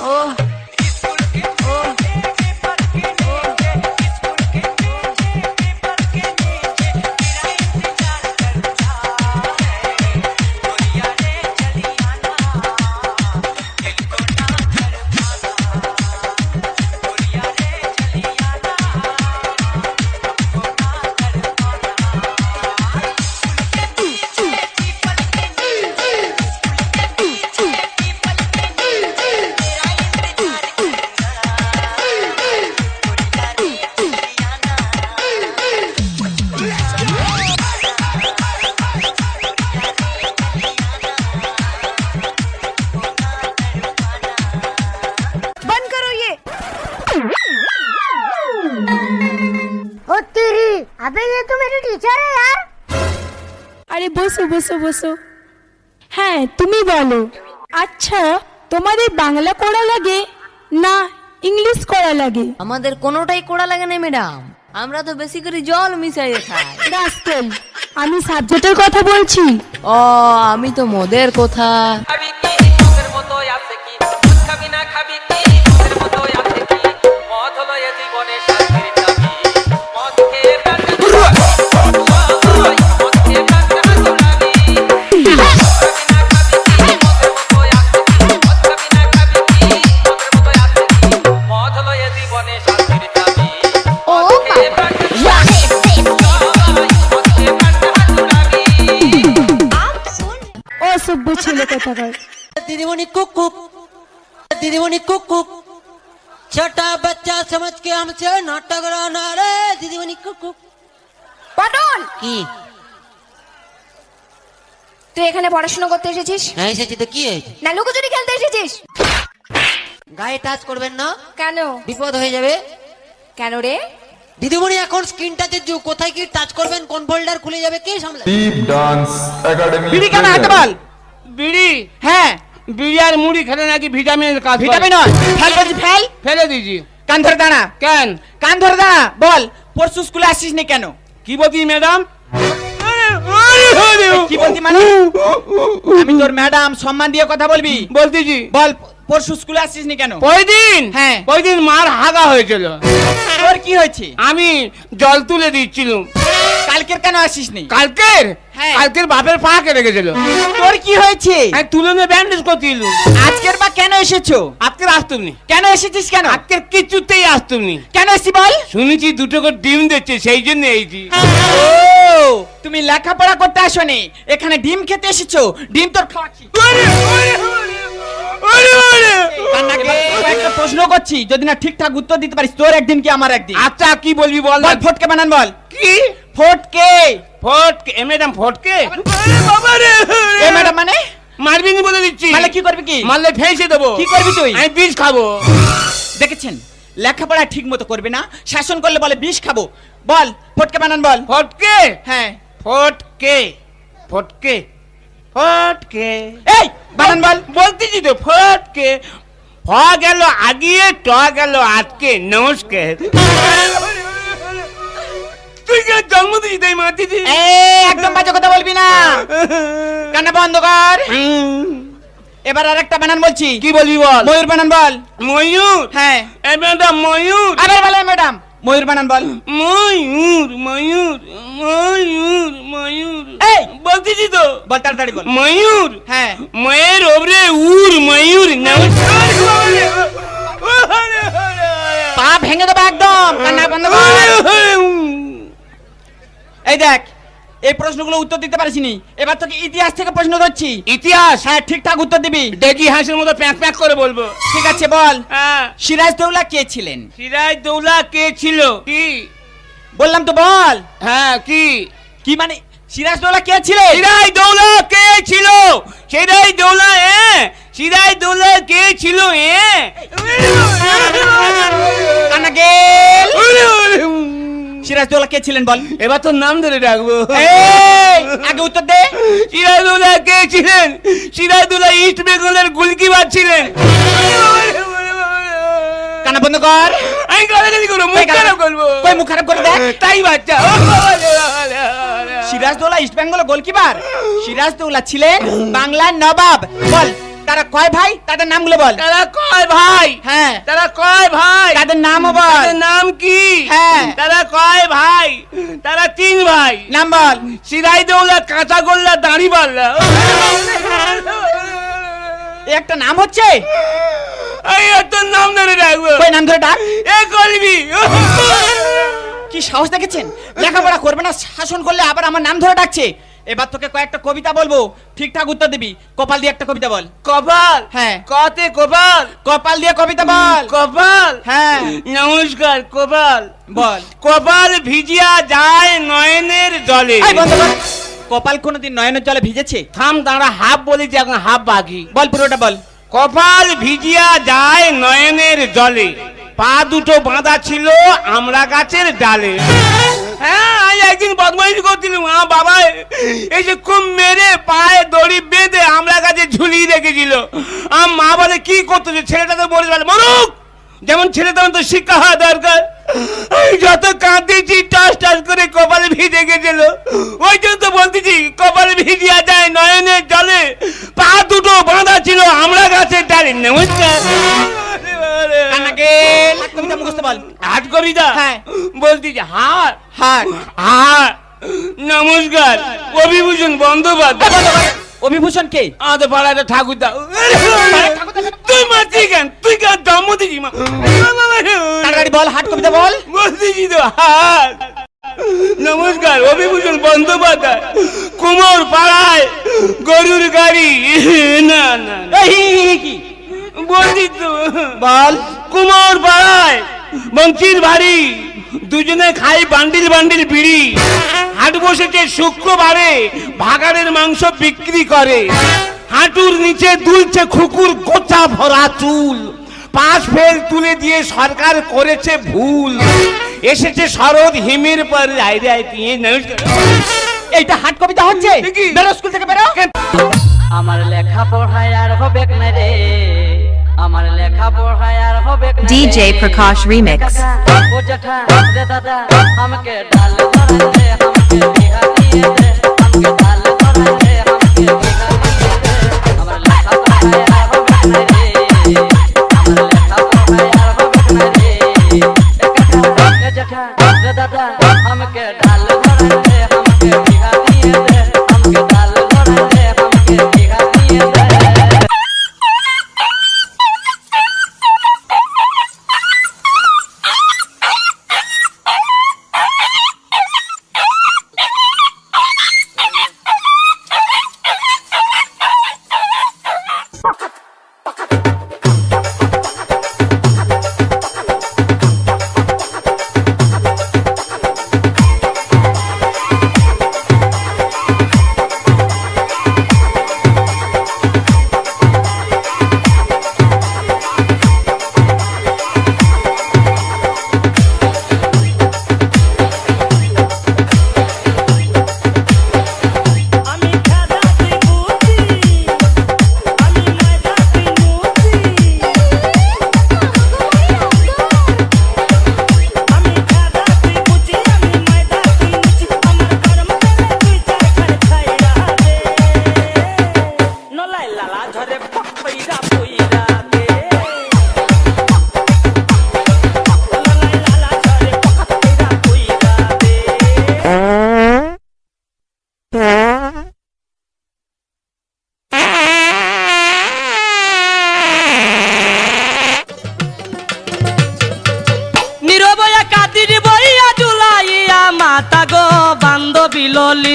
ও বসো বসো। হ্যাঁ তুমি বলো। আচ্ছা তোমাদের বাংলা করা লাগে না ইংলিশ করা লাগে? আমাদের কোনোটাই কোড়া লাগে না ম্যাডাম। আমরা তো বেশি করে জল মিশাইয়ে খাই। রাস্কেল আমি সাবজেক্টের কথা বলছি। ও আমি তো মদের কথা। খাবি কি? মতো আছে কি? খাবি না খাবি কি? ছেলে কোথাকার दीदीमणि कुक कुक दीदीमणि कुक कुक छोटा बच्चा समझ के हमसे नाटक रहना रे दीदीमणि कुक कुक পটল কি তুই এখানে পড়াশোনা করতে এসেছিস হ্যাঁ এসেছি তো কি হয়েছে না লুকোচুরি খেলতে এসেছিস গায়ে টাচ করবেন না কেন বিপদ হয়ে যাবে কেন রে দিদিমণি এখন স্ক্রিন টাচের যুগ কোথায় কি টাচ করবেন কোন ফোল্ডার খুলে যাবে কে সামলাবে দীপ ডান্স একাডেমি বিড়ি? হ্যাঁ বিড়ি আর মুড়ি খেলে নাকি ভিটামিনের কাজ ভিটামিন নয় ফেল বলছি ফেল? ফেলে দিয়েছি। কান ধরে দাঁড়া। কেন? কান ধরে দাঁড়া বল পরশু স্কুলে আসিস নি কেন? কি বলতি ম্যাডাম? কি বলতি মানে? আমি তোর ম্যাডাম সম্মান দিয়ে কথা বলবি? বলতেছি বল পরশু স্কুলে আসিস নি কেন? ওই দিন হ্যাঁ। ওই দিন মার হাগা হয়েছিল? তোর কি হয়েছে? আমি জল তুলে দিচ্ছিলাম। কালকের কেন আসিস নি কালকের? হ্যাঁ। কালকের বাপের পা কেটে গেছিল। তোর কি হয়েছে? আমি তুলে নিয়ে ব্যান্ডেজ করছিল। আজকের বা কেন এসেছ? আজকের আসতুমনি। কেন এসেছিস কেন? আজকের কিছুতেই আসতুমনি। কেন এসেছি বল? শুনেছি দুটো করে ডিম দিচ্ছে সেই জন্য এইছি ও তুমি লেখাপড়া করতে আসোনি। এখানে ডিম খেতে এসেছ। ডিম তোর খাওয়াচ্ছি। প্রশ্ন করছি যদি না ঠিকঠাক উত্তর দিতে পারিস তোর একদিন কি আমার একদিন? আচ্ছা কি বলবি বল বল ফটকে বানান বল। কি? ফটকে। ফটকে। এ ম্যাডাম ফটকে? এ ম্যাডাম মানে? মারবি নি বলে দিচ্ছি। মারলে কি করবি কি? মারলে ফেসে দেবো। কি করবি তুই? আমি বিষ খাব। দেখেছেন? লেখাপড়া ঠিক মতো করবে না শাসন করলে বলে বিষ খাব। বল ফটকে বানান বল। ফটকে? হ্যাঁ। ফটকে। ফটকে। ফটকে। এই বানান বল। বলতেছি তো ফটকে। ফ গেল আগিয়ে ট গেল আজকে নমস্কার। তুই কেন জন্ম দিয়েছিস তাই মা দিদি একদম বাজে কথা বলবি না। কান্না বন্ধ কর। এবার আরেকটা বানান বলছি। কি বলবি বল? ময়ূর বানান বল। ময়ূর? হ্যাঁ। ম্যাডাম ময়ূর। আবার বলে ম্যাডাম। ময়ূর বানান বল। ময়ূর ময়ূর ময়ূর ময়ূর। এই! বলতেছি তো। বল তাড়াতাড়ি বল। ময়ূর। হ্যাঁ। ময়ের ওবরে উর ময়ূর নমস্কার পা ভেঙে দেবো একদম। কান্না বন্ধ কর। এই দেখ। এই প্রশ্নগুলো উত্তর দিতে পারিসনি। এবার তোকে ইতিহাস থেকে প্রশ্ন ধরছি ইতিহাস? হ্যাঁ ঠিকঠাক উত্তর দিবি। দেখি হাঁসের মতো প্যাঁক প্যাঁক করে বলব। ঠিক আছে বল। হ্যাঁ। সিরাজ দৌলা কে ছিলেন? সিরাজ দৌলা কে ছিল? কি? বললাম তো বল। হ্যাঁ কি? কি মানে সিরাজ দৌলা কে ছিল? সিরাজ দৌলা কে ছিল? সিরাজ দৌলা এ? সিরাজ দৌলা কে ছিল এ? কান্না গেল। সিরাজ দৌলা কে ছিলেন বল। এবার তোর নাম ধরে ডাকবো আগে উত্তর দে। সিরাজুল্লাহ কে ছিলেন? সিরাজুল্লাহ ইস্ট বেঙ্গলের গুলকিপার ছিলেন। কান্না বন্ধ কর। আমি গালাগালি করব মুখ খারাপ করব। কই মুখ খারাপ করে দেখ। তাই বাচ্চা। Siraj Daula East Bengal goalkeeper. Siraj Daula ছিলেন বাংলার নবাব। বল। তারা কয় ভাই? তাদের নামগুলো বল। তারা কয় ভাই? হ্যাঁ। তারা কয় ভাই? তাদের নামও বল। তাদের নাম কি? হ্যাঁ। তারা কয় ভাই? তারা তিন ভাই। নাম বল। সিরাই দৌলা কাঁচা গোল্লা দাঁড়ি পাল্লা এই একটা নাম হচ্ছে? এই তোর নাম ধরে রাখব কই নাম ধরে ডাক? এ করবি কি সাহস দেখেছেন? লেখাপড়া করবে না শাসন করলে আবার আমার নাম ধরে ডাকছে। এবার তোকে কয়েকটা কবিতা বলব। ঠিকঠাক উত্তর দিবি। কপাল দিয়ে একটা কবিতা বল। কপাল? হ্যাঁ। কতে কপাল? কপাল দিয়ে কবিতা বল। কপাল? হ্যাঁ। নমস্কার কপাল। বল। কপাল ভিজিয়া যায় নয়নের জলে। এই বন্ধ কর। কপাল কোনোদিন নয়নের জলে ভিজেছে? থাম দাঁড়া হাফ বলেছি এখন হাফ বাকি। বল পুরোটা বল। কপাল ভিজিয়া যায় নয়নের জলে। পা দুটো বাঁধা ছিল আমরা গাছের ডালে। হ্যাঁ আমি একদিন বদমাইশ করছিলাম। মা বাবা যে খুব মেরে পায়ে দড়ি বেঁধে আমরা গাছে ঝুলিয়ে রেখেছিল। আমার মা বলে, কি করতেছে? ছেলেটা তো বলে মরুক! যেমন ছেলে, তেমন তো শিক্ষা হওয়া দরকার। যত কাঁদিয়েছি টাস টাস করে কপালে ভিজে গেছিল। ওই জন্য তো বলতেছি, কপালে ভিজিয়া যায় নয়নের জলে। পা দুটো বাঁধা ছিল আমরা গাছের ডালে নমস্কার। কানাকে হাত কবিতা মুখস্থ বল। হাট কবিতা? হ্যাঁ। বলতেছি হাট হাট হাট নমস্কার। অভিভূষণ বন্দ্যোপাধ্যায়। অভিভূষণ কে? আমাদের পাড়ায় ঠাকুর দা তুই মারছি কেন? তুই কেন জন্ম দিছি মা? তাড়াতাড়ি বল হাট কবিতা বল। বলতেছি তো হাট নমস্কার অভিভূষণ বন্দ্যোপাধ্যায়। কুমোর পাড়ায় গরুর গাড়ি। না না না। এই কি? বলছি তো। বল। কুমোর পাড়ায় বংশীর বাড়ি দুজনে খাই বান্ডিল বান্ডিল বিড়ি। হাট বসেছে শুক্রবারে ভাগাড়ের মাংস বিক্রি করে। হাঁটুর নিচে দুলছে খুকুর গোচা ভরা চুল। পাঁচ ফেল তুলে দিয়ে সরকার করেছে ভুল। এসেছে শরৎ হিমের পর রায় এইটা হাট কবিতা হচ্ছে? বেরো স্কুল থেকে বেরো। আমার লেখা পড়ায় আর হবে না রে। আমার লেখা পড়ায় আর হবে না DJ Prakash Remix. ও জেঠা রে দাদা আমাকে ডাল ধরা দে আমাকে বিহা দিয়ে দে। আমাকে ডাল ধরা দে আমাকে বিহা দিয়ে দে। আমার লেখা পড়ায় আর হবে না রে আমার লেখা পড়ায় আর হবে না রে এ কাকা এ জেঠা রে দাদা আমাকে ডাল ধরা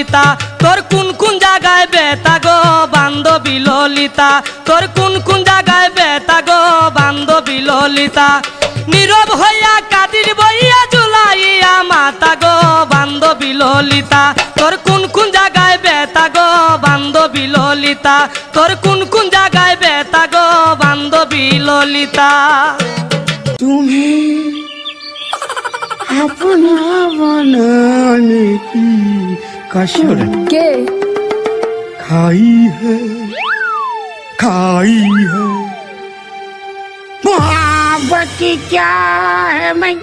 ললিতা, তোর কোন কোন জায়গায় বেতা গো বান্ধবী ললিতা? তোর কোন কোন জায়গায় বেতা গো বান্ধবী ললিতা? নীরব হইয়া কাতির বইয়া জুলাইয়া মাতা গো বান্ধবী ললিতা। তোর কোন কোন জায়গায় বেতা গো বান্ধবী ললিতা? তোর কোন কোন জায়গায় বেতা গো বান্ধবী ললিতা? কে खाई है खाई है मोहब्बत क्या है मैं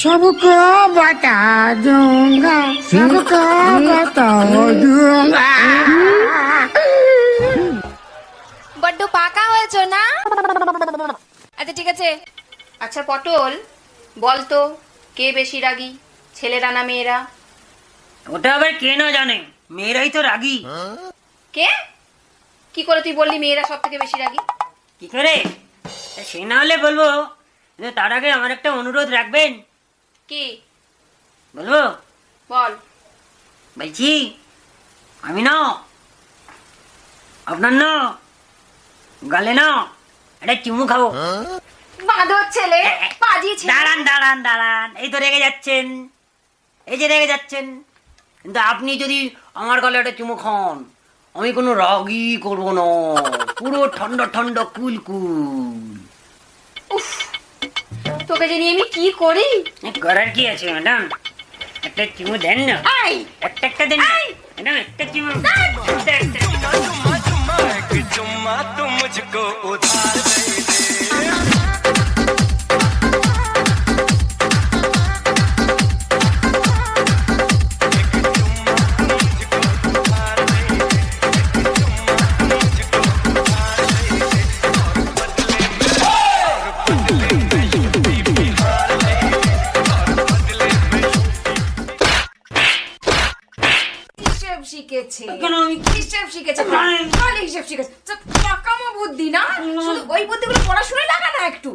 सबको बता दूंगा सबको बता दूंगा বড্ড পাকা হয়েছো না আচ্ছা ঠিক আছে আচ্ছা পটল বল তো কে বেশি রাগী ছেলেরা না মেয়েরা ওটা আবার কে না জানে? মেয়েরাই তো রাগী। কে? কি করে তুই বললি মেয়েরা সব থেকে বেশি রাগী? কি করে? সে না হলে বলব কিন্তু তার আগে আমার একটা অনুরোধ রাখবেন। কি? বলব? বল। বলছি আমি না আপনার না গালে না একটা চুমু খাব। বাঁদর ছেলে পাজি দাঁড়ান দাঁড়ান দাঁড়ান। এই তো রেগে যাচ্ছেন। এই যে রেগে যাচ্ছেন। কিন্তু আপনি যদি আমার গলে একটা চুমু খান আমি কোনো রাগই করব না। পুরো ঠান্ডা ঠান্ডা কুল কুল। তোকে জানি আমি কি করি? করার কি আছে ম্যাডাম? একটা চুমু দেন না। একটা একটা দেন না। একটা চুমু। হিসেব শিখেছে। হিসেব শিখেছে। তো পাকামো বুদ্ধি না? শুধু ওই বুদ্ধিগুলো পড়াশোনায় লাগা না একটু।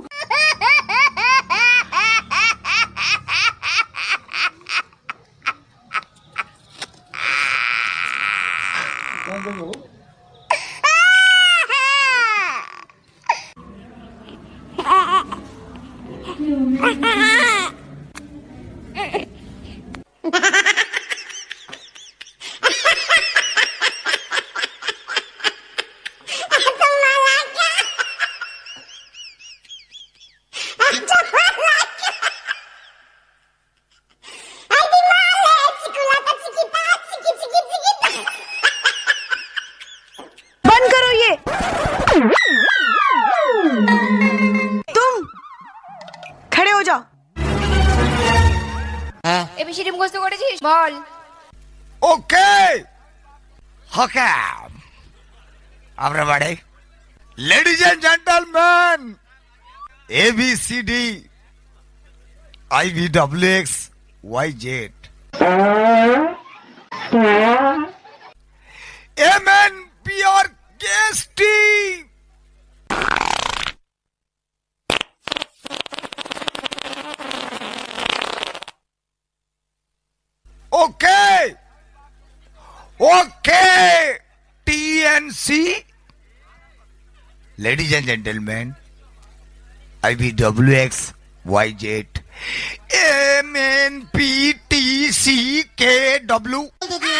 হকাম আমরা বাড়ে ladies and gentleman A B C D I V W X Y Z M N P R KST Okay. Okay. TNC. Ladies and gentlemen, IBWX YZ MNPTCKW.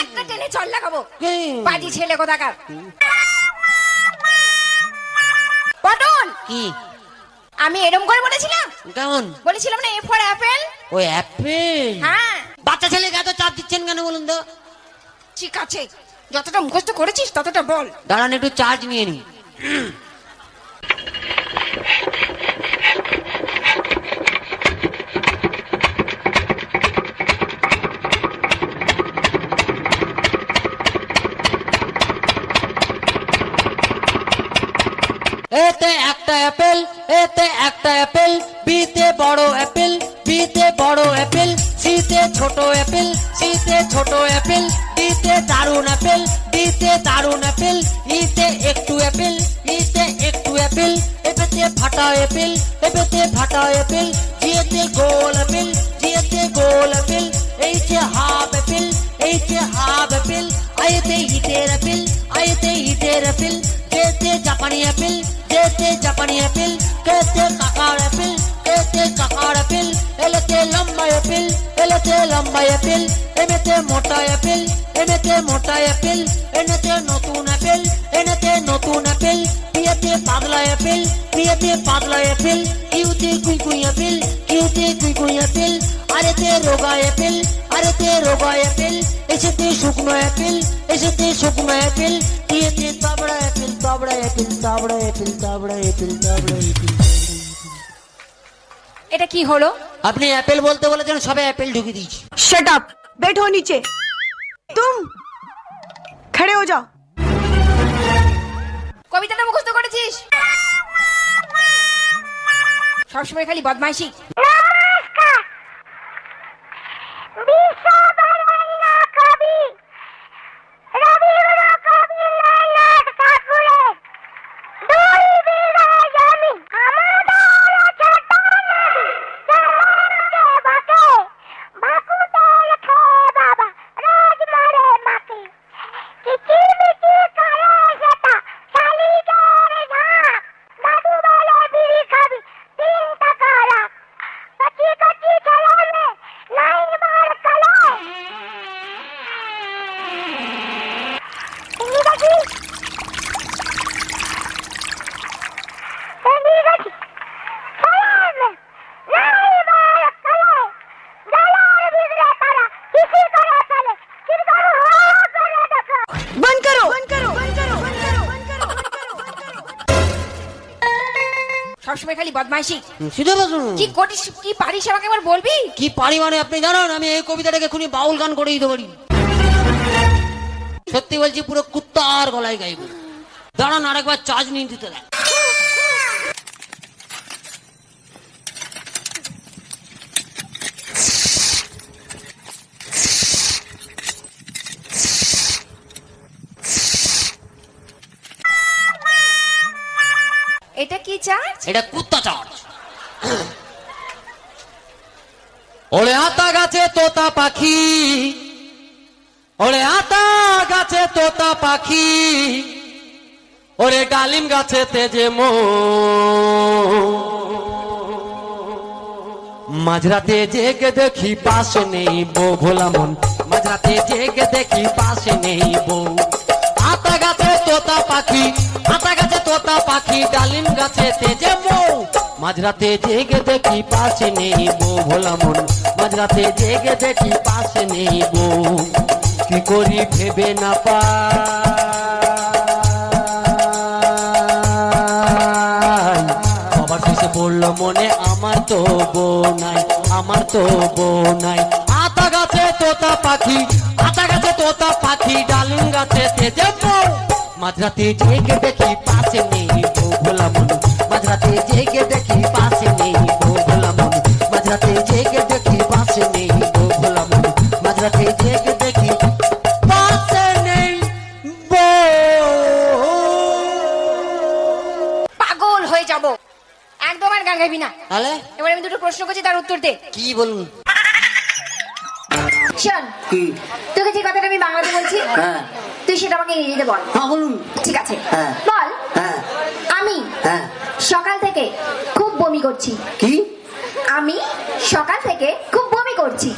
একটা টেনে চল লাগাবো। পাজি ছেলে কোথাকার? পটল! কি? আমি এরম করে বলেছিলাম? কেমন? বলেছিলাম না এ ফর অ্যাপেল ওই অ্যাপেল হ্যাঁ। বাচ্চা ছেলেকে এত চাপ দিচ্ছেন কেন বলুন তো? ঠিক আছে। যতটা মুখস্থ করেছিস, ততটা বল। দাঁড়ান, একটু চার্জ নিয়ে নি এতে একটা অ্যাপেল এতে একটা অ্যাপেল বিতে বড় অ্যাপেল বিতে বড় অ্যাপেল সিতে ছোট অ্যাপেল সিতে ছোট অ্যাপেল ডিতে দারুণ অ্যাপেল ডিতে দারুণ অ্যাপেল ইতে একটু অ্যাপেল ইতে একটু অ্যাপেল এপেতে ফাটা অ্যাপেল এপেতে ফাটা অ্যাপেল জিয়েতে গোল অ্যাপেল জিয়েতে গোল অ্যাপেল এইতে হাফ অ্যাপেল এইতে হাফ অ্যাপেল আইতে ইটের অ্যাপেল আইতে ইটের অ্যাপেল যেতে জাপানি অ্যাপেল যেতে জাপানি অ্যাপেল কেতে কাকার অ্যাপেল কেতে কাকার অ্যাপেল এলেতে লম্বা অ্যাপেল এলেতে লম্বা অ্যাপেল এনেতে মোটা অ্যাপেল এনেতে মোটা অ্যাপেল এনেতে নতুন অ্যাপেল এনেতে নতুন অ্যাপেল পিয়েতে পাতলা অ্যাপেল পিয়েতে পাতলা অ্যাপেল কিউতে কুই কুই অ্যাপেল কিউতে কুই কুই অ্যাপেল আরেতে রোগা অ্যাপেল আরেতে রোগা অ্যাপেল এসেতে শুকনো অ্যাপেল এসেতে শুকনো অ্যাপেল পিয়েতে তাবড়া অ্যাপেল তাবড়া অ্যাপেল তাবড়া অ্যাপেল তাবড়া অ্যাপেল তাবড়া অ্যাপেল এটা কি হলো? আপনি অ্যাপেল বলতে বলেছেন সবে অ্যাপেল ঢুকিয়ে দিয়েছি शट अप बैठो नीचे तुम खड़े हो जाओ কবিতাটা মুখস্থ করেছিস সবসময় খালি বদমাইশি বিশ্ববরেণ্য কবি সবসময় খালি বদমাইশি। শুধু কি করিস কি পারিস আমাকে একবার বলবি? কি পারি মানে আপনি জানেন আমি এই কবিতাটাকে খুনি বাউল গান করে দিতে পারি। সত্যি বলছি পুরো কুত্তার গলায় গাইব। দাঁড়ান আরেকবার চার্জ নিয়ে দিতে দেন এটা কি চার্জ এটা কুত্তা চার্জ ওরে আতা গাছে তোতা পাখি। ওরে আতা গাছে তোতা পাখি। ওরে ডালিম গাছে তেজে মো। মাঝরাতে জেগে দেখি পাশে নেই বউ, ভোলা মন। মাঝরাতে জেগে দেখি পাশে নেই বউ। আতা গাছে তোতা পাখি, আতা গাছে তোতা পাখি ডালিম গাছে তেজে মৌ মাঝরাতে জেগে দেখি পাশে নেই বউ, ভোলা মন। মাঝরাতে জেগে দেখি পাশে নেই বউ। কি করি ভেবে না পাই সবার শেষে বলল মনে, আমার তো বউ নাই, আমার তো বউ নাই। আতা গাছে তোতা পাখি, আতা গাছে তোতা পাখি, ডালিম গাছে তেজে বউ মাঝরাতে জেগে দেখি পাশে নেই বউ ভোলা মন। মাঝরাতে জেগে দেখি পাশে নেই বউ ভোলা মন। মাঝরাতে জেগে দেখি পাশে নেই বউ ভোলা মন। মাঝরাতে জেগে দেখি পাশে নেই পাগল হয়ে যাব। একদম আর গান গাইবি না। তাহলে? এবার আমি দুটো প্রশ্ন করছি তার উত্তর দে। কি বলুন? শোন তোকে যে কথাটা আমি বাংলাতে বলছি হ্যাঁ। তুই সেটা আমাকে ইংরেজিতে বল। হ্যাঁ বলুন। ঠিক আছে। হ্যাঁ। বল। হ্যাঁ। আমি হ্যাঁ। সকাল থেকে খুব বমি করছি। কি? আমি সকাল থেকে খুব বমি করছি।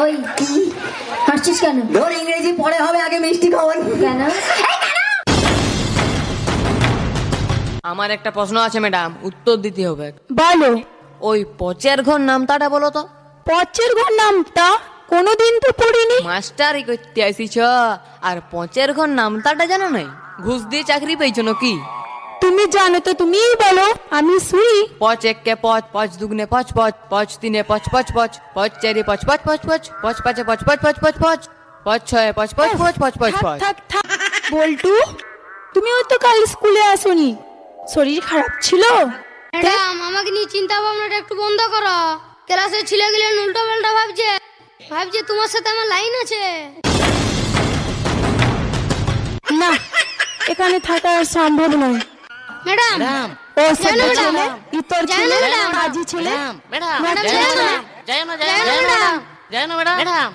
ওই কি? হাসছিস কেন? ধর ইংরেজি পরে হবে আগে মিষ্টি খাওয়ান। কেন? এই কেন? আমার একটা প্রশ্ন আছে ম্যাডাম। উত্তর দিতে হবে। বলো। ওই পচের ঘর নামতাটা বলো তো। পচের ঘর নামটা? কোনোদিন তো পড়িনি মাস্টারই করতে আসিছ আর পচের ঘর নামতাটা জানো নাই ঘুষ দিয়ে চাকরি পেয়েছ নাকি তুমি জানো তো তুমিই বলো আমি শুনি পচ এক কে পচ পচ দুগুনে পচ পচ পচ তিনে পচ পচ পচ পচ চারে পচ পচ পচ পচ পচ পাঁচে পচ পচ পচ পচ পচ পচ ছয় পচ পচ পচ পচ পচ থাক পচ থাক থাক বল্টু তুমিও তো কাল স্কুলে আসোনি শরীর খারাপ ছিল ম্যাডাম আমাকে নিয়ে চিন্তা ভাবনাটা একটু বন্ধ করো ক্লাসের ছেলেগুলো উল্টো পাল্টা ভাবছে ভাবছে তোমার সাথে আমার লাইন আছে না এখানে থাকা সম্ভব নয় ম্যাডাম ও জানো সত্যি ছেলে ম্যাডাম? ইতর জানো ছেলে ম্যাডাম? কাজী ছেলে ম্যাডাম জানো না জানো না ম্যাডাম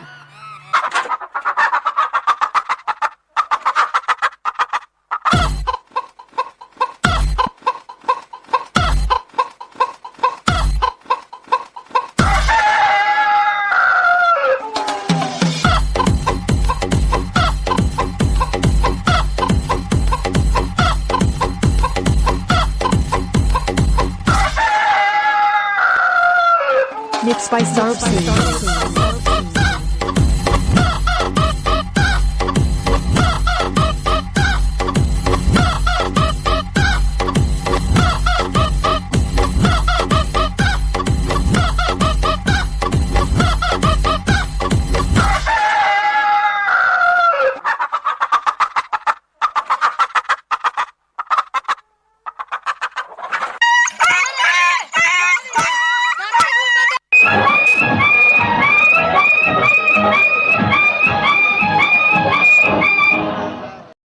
Mixed by Sarpsy.